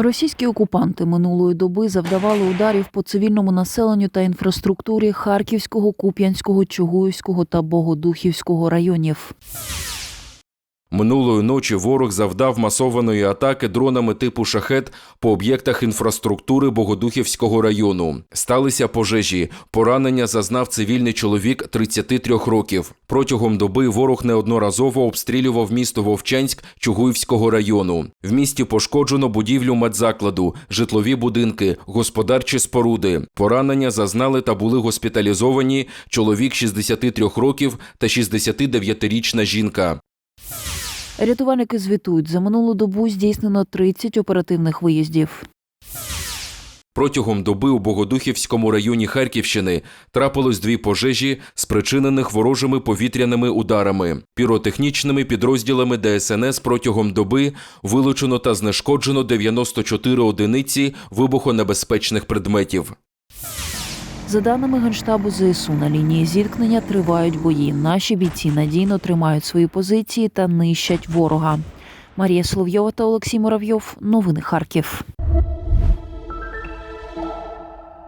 Російські окупанти минулої доби завдавали ударів по цивільному населенню та інфраструктурі Харківського, Куп'янського, Чугуївського та Богодухівського районів. Минулої ночі ворог завдав масованої атаки дронами типу шахет по об'єктах інфраструктури Богодухівського району. Сталися пожежі. Поранення зазнав цивільний чоловік 33 років. Протягом доби ворог неодноразово обстрілював місто Вовчанськ Чугуївського району. В місті пошкоджено будівлю медзакладу, житлові будинки, господарчі споруди. Поранення зазнали та були госпіталізовані чоловік 63 років та 69-річна жінка. Рятувальники звітують, за минулу добу здійснено 30 оперативних виїздів. Протягом доби у Богодухівському районі Харківщини трапилось дві пожежі, спричинених ворожими повітряними ударами. Піротехнічними підрозділами ДСНС протягом доби вилучено та знешкоджено 94 одиниці вибухонебезпечних предметів. За даними Генштабу ЗСУ, на лінії зіткнення тривають бої. Наші бійці надійно тримають свої позиції та нищать ворога. Марія Соловйова та Олексій Муравйов. Новини Харків.